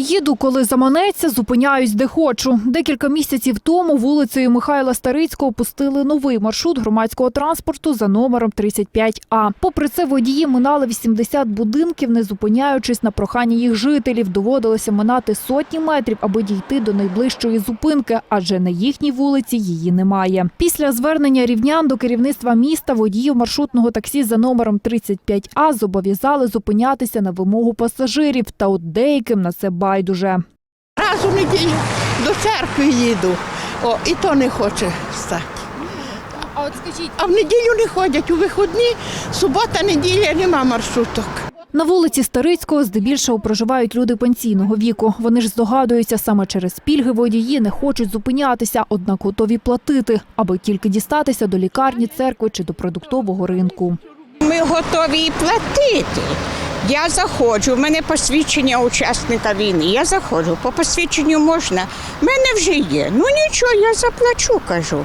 Їду, коли заманеться, зупиняюсь, де хочу. Декілька місяців тому вулицею Михайла Старицького пустили новий маршрут громадського транспорту за номером 35А. Попри це, водії минали 80 будинків, не зупиняючись на прохання їх жителів. Доводилося минати сотні метрів, аби дійти до найближчої зупинки, адже на їхній вулиці її немає. Після звернення рівнян до керівництва міста водіїв маршрутного таксі за номером 35А зобов'язали зупинятися на вимогу пасажирів. Та от деяким на це байдуже. Раз у неділю до церкви їду. О, і то не хоче стати. А от скажіть, А в неділю не ходять, у вихідні, субота, неділя нема маршруток. на вулиці Старицького здебільшого проживають люди пенсійного віку. Вони ж здогадуються, саме через пільги водії не хочуть зупинятися, однак готові платити, аби тільки дістатися до лікарні, церкви чи до продуктового ринку. Ми готові і платити. Я заходжу, в мене посвідчення учасника війни. Я заходжу, по посвідченню можна. В мене вже є. Ну нічого, я заплачу, кажу.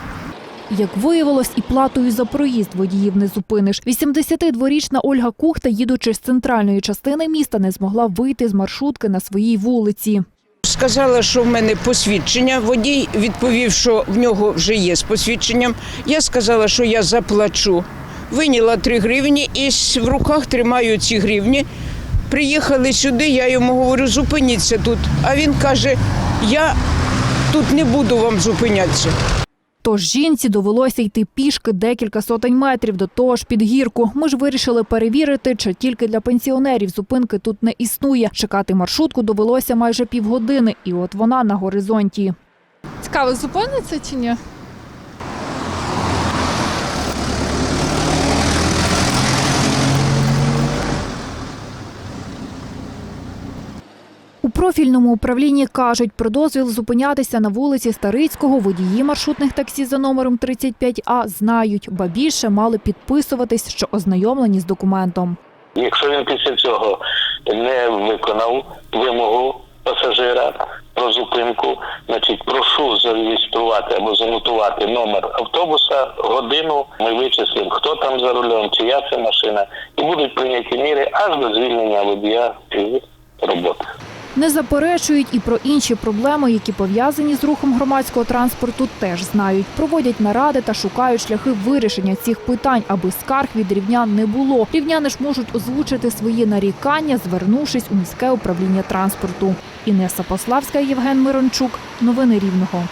Як виявилось, і платою за проїзд водіїв не зупиниш. 82-річна Ольга Кухта, їдучи з центральної частини міста, не змогла вийти з маршрутки на своїй вулиці. Сказала, що в мене посвідчення. Водій відповів, що в нього вже є з посвідченням. Я сказала, що я заплачу. Виняла 3 гривні і в руках тримаю ці гривні. Приїхали сюди, я йому говорю, зупиніться тут. А він каже: я тут не буду вам зупинятися. Тож жінці довелося йти пішки декілька сотень метрів до того ж під гірку. Ми ж вирішили перевірити, чи тільки для пенсіонерів зупинки тут не існує. Чекати маршрутку довелося майже півгодини, і от вона на горизонті. Цікаво, зупиниться чи ні? Профільному управлінні кажуть, про дозвіл зупинятися на вулиці Старицького водії маршрутних таксі за номером 35А знають, ба більше мали підписуватись, що ознайомлені з документом. Якщо він після цього не виконав вимогу пасажира про зупинку, значить прошу зареєструвати або занотувати номер автобуса, годину. Ми вичислимо, хто там за рулем, чия це машина, і будуть прийняті міри аж до звільнення водія з роботи. Не заперечують і про інші проблеми, які пов'язані з рухом громадського транспорту, теж знають. Проводять наради та шукають шляхи вирішення цих питань, аби скарг від рівнян не було. Рівняни ж можуть озвучити свої нарікання, звернувшись у міське управління транспорту. Інеса Пославська, Євген Мирончук. Новини Рівного.